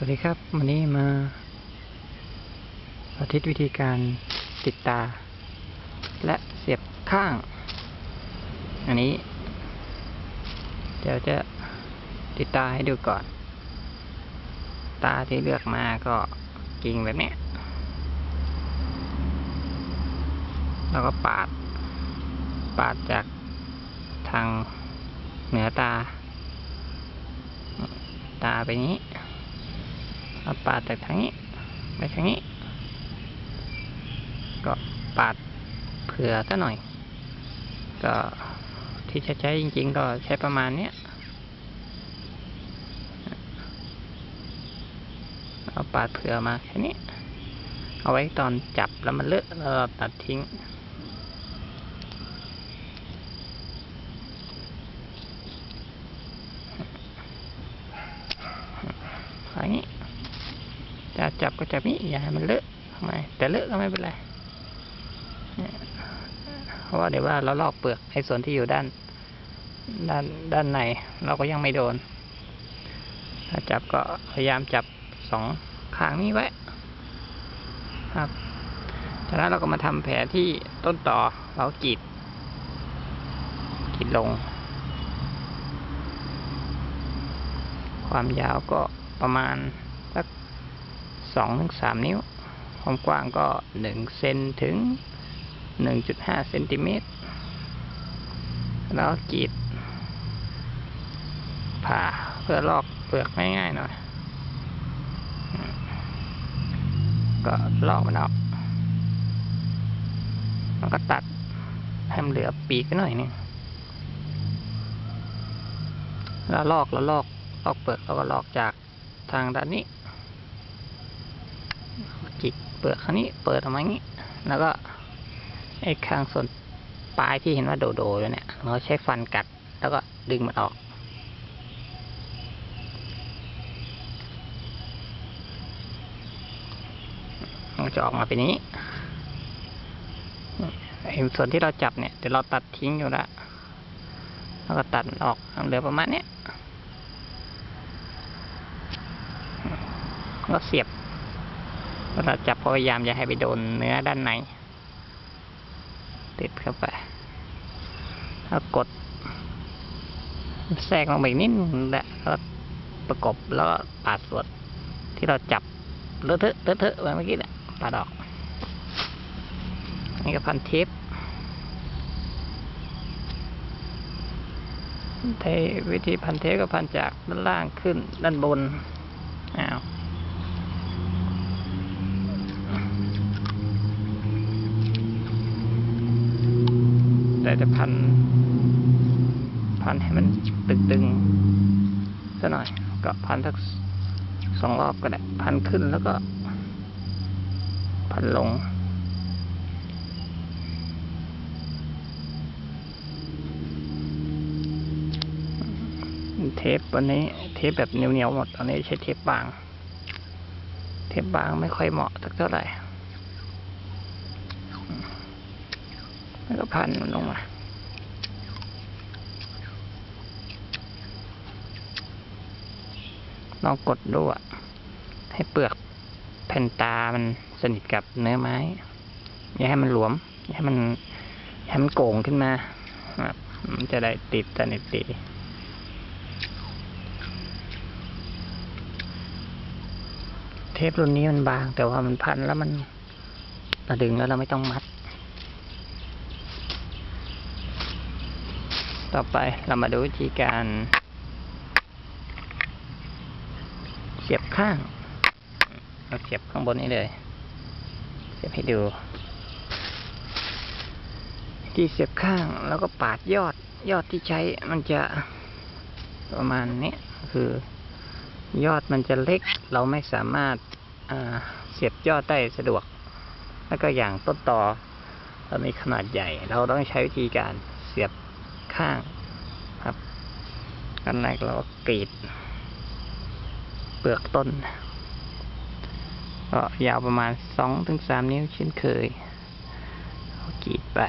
สวัสดีครับ วันนี้มาสาธิตวิธีการติดตา และเสียบข้าง อันนี้ เดี๋ยวจะติดตาให้ดูก่อน ตาที่เลือกมาก็กิ่งแบบนี้ แล้วก็ปาด ปาดจากทางเหนือตา ตาไปนี้ เอาปาดจากทางนี้ไปทางนี้ ก็ปาดเผื่อซะหน่อย ก็ที่จะใช้จริง ๆ ก็ใช้ประมาณเนี้ยเอาปาดเผื่อมาแค่นี้ เอาไว้ตอนจับแล้วมันเลอะเราตัดทิ้งนี้ จากนี้อย่าให้มันเลอะทำไมแต่เลอะก็ไม่เป็นไรเนี่ยเพราะว่าเดี๋ยวว่าเราลอกเปลือกไอ้ส่วนที่อยู่ด้าน ด้านด้านในเราก็ยังไม่โดน ถ้าจับก็พยายามจับสองข้างนี้ไว้ ครับจากนั้นเราก็มาทำแผลที่ต้นต่อเรากรีดกรีดลง ความยาวก็ประมาณ สองถึงสามนิ้ว ความกว้างก็หนึ่งเซนถึงหนึ่งจุดห้าเซนติเมตร แล้วกรีด ผ่าเพื่อลอกเปลือกง่ายๆหน่อย ก็ลอกมันออกแล้วก็ตัดให้มันเหลือปีกไว้หน่อยนึงแล้วลอกแล้วลอกลอกเปลือกแล้วก็ลอกจากทางด้านนี้ จิกเปลือกข้างนี้เปิดออกมาอย่างนี้ แล้วก็ไอ้ข้างส่วนปลายที่เห็นว่าโดโดอยู่เนี่ยเราใช้ฟันกัด แล้วก็ดึงมันออก มันจะออกมาเป็นนี้ไอ้ส่วนที่เราจับเนี่ยเดี๋ยวเราตัดทิ้งอยู่ล้วแล้วก็ตัดออกเหลือประมาณเนี้ยก็เสียบ เวลาจับพยายามอย่าให้ไปโดนเนื้อด้านใน ติดเข้าไปแล้วกด แทรกลงไปนิดแหละแล้วประกบแล้วปาดส่วนที่เราจับเลอะเทอะเลอะเทอะไว้เมื่อกี้แหละปาดออกนี่ก็พันเทปเทวิธีพันเทปก็พันจากด้านล่างขึ้นด้านบน อ้าว แต่จะพัน พันให้มันตึงๆซะหน่อย ก็พันสักสองรอบก็ได้ พันขึ้นแล้วก็ พันลง เทปวันนี้ เทปแบบเหนียวๆหมดตอนนี้ใช้เทปบาง เทปบางไม่ค่อยเหมาะสักเท่าไหร่ แล้วก็พันมันลงมาลองกดดูอะให้เปลือกแผ่นตามันสนิทกับเนื้อไม้ อย่าให้มันหลวม อย่าให้มันอย่าให้มันโก่งขึ้นมาครับมันจะได้ติดสนิทดีเทปรุ่นนี้มันบาง แต่ว่ามันพันแล้วมันเราดึงแล้วเราไม่ต้องมัด ต่อไปเรามาดูวิธีการ เสียบข้าง เราเสียบข้างบนนี้เลย เสียบให้ดู ที่เสียบข้างแล้วก็ปาดยอด ยอดที่ใช้มันจะประมาณนี้คือยอดมันจะเล็ก เราไม่สามารถาเสียบยอดได้สะดวก แล้วก็อย่างต้นตอเรามีขนาดใหญ่ เราต้องใช้วิธีการเสียบ ข้างครับกันแรกเราก็กรีด เปลือกต้น ก็ยาวประมาณสองถึงสามนิ้วเช่นเคยกรีดไป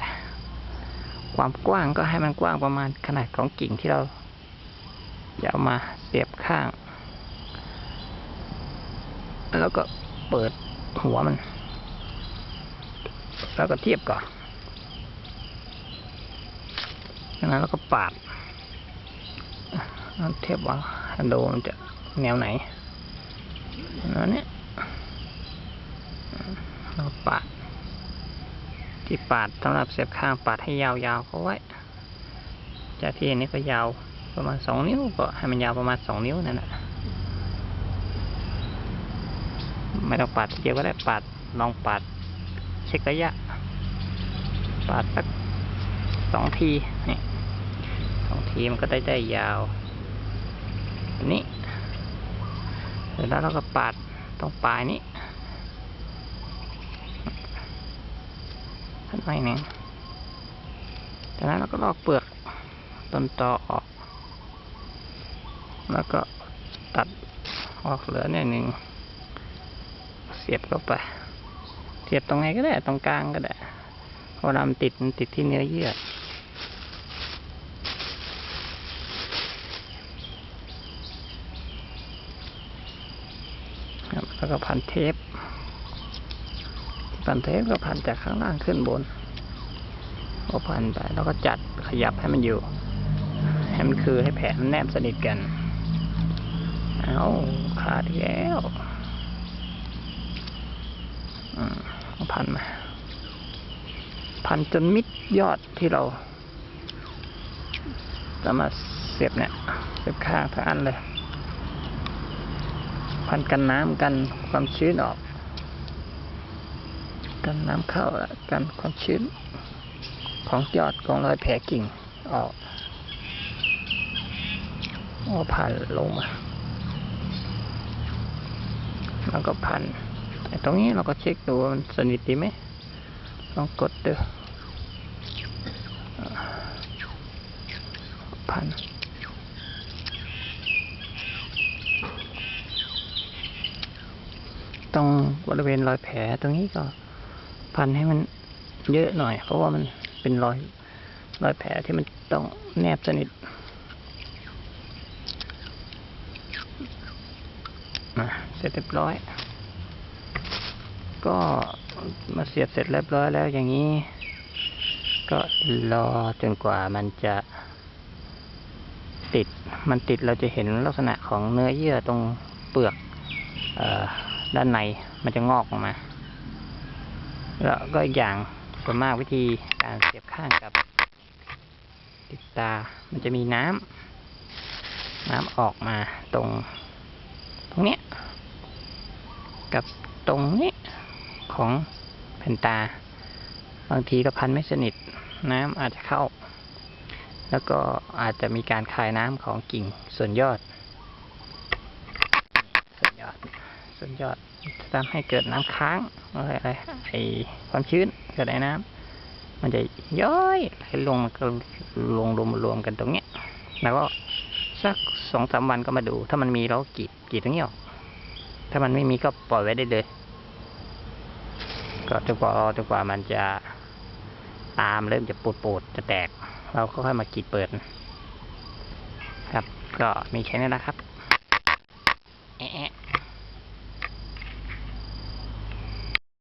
ความกว้างก็ให้มันกว้างประมาณขนาดของกิ่งที่เราจะเอามาเสียบข้าง แล้วก็เปิดหัวมัน แล้วก็เทียบก่อน จากนั้นเราก็ปาดเทียบว่าดูมันจะแนวไหนนั่นเนี่ยเราปาด ที่ปาดสำหรับเสียบข้างปาดให้ยาวๆเขาไว้ จากที่อันนี้ก็ยาวประมาณสองนิ้วก็ให้มันยาวประมาณสองนิ้วนั่นแหละไม่ต้องปาดเดียวก็ได้ปาดลองปาดเช็คระยะ ปาดสักสองทีนี่ ทีมันก็ได้ได้ยาวอันนี้เสร็จแล้วเราก็ปาดตรงปลายนี้สักหน่อยหนึ่งจากนั้นเราก็ลอกเปลือกต้นตอออก แล้วก็ตัดออกเหลือหน่ยหนึ่ง เสียบเข้าไป เสียบตรงไหนก็ได้ ตรงกลางก็ได้เวลามันติดติดที่เนื้อเยื่อ ครับแล้ว ก็พันเทป พันเทปก็พันจากข้างล่างขึ้นบนก็พันไปแล้วก็จัดขยับให้มันอยู่ให้มันคือให้แผลมันแนบสนิทกัน เอาขาดแล้วอือพันมา พันจนมิดยอดที่เราจะมาเสียบเนี่ยเสียบข้างทั้งอันเลย พันกันน้ำกันความชื้นออก กันน้ำเข้าละกันความชื้น ของยอดของรอยแผลกิ่งออกเอาพันลงมาแล้วก็พันไอตรงนี้เราก็เช็คดูมันสนิทดีไหมลองกดดูพัน ต รงบริเวณรอยแผลตรงนี้ก็พันให้มันเยอะหน่อย เพราะว่ามันเป็นรอยรอยแผลที่มันต้องแนบสนิทอะเสร็จเรียบร้อย ก็มาเสียบเสร็จเรียบร้อยแล้วอย่างนี้ ก็รอจนกว่ามันจะติด มันติดเราจะเห็นลักษณะของเนื้อเยื่อตรงเปลือกออด้านใน มันจะงอกออกมา แล้วก็อีกอย่างส่วนมากวิธีการเสียบข้างกับ ติดตา มันจะมีน้ำน้ำออกมาตรง ตรงเนี้ย กับตรงนี้ของแผ่นตา บางทีเราพันไม่สนิท น้ำอาจจะเข้า แล้วก็อาจจะมีการคายน้ำของกิ่งส่วนยอด ส่วนยอด ส่วนยอดทำให้เกิดน้ำค้างอะไรอะไรไอความชื้นเกิดไอ้น้ำมันจะย้อยไหลลงมันก็ลงรวมรวมกันตรงเนี้ย แล้วก็สักสองสามวันก็มาดู ถ้ามันมีเรากรีดกรีดตรงนี้ออก ถ้ามันไม่มีก็ปล่อยไว้ได้เลย ก็จนกว่าจนกว่ามันจะตามเริ่มจะปูดปูดจะแตก เราก็ค่อยมากรีดเปิด ครับ ก็มีแค่นี้นะครับแอะ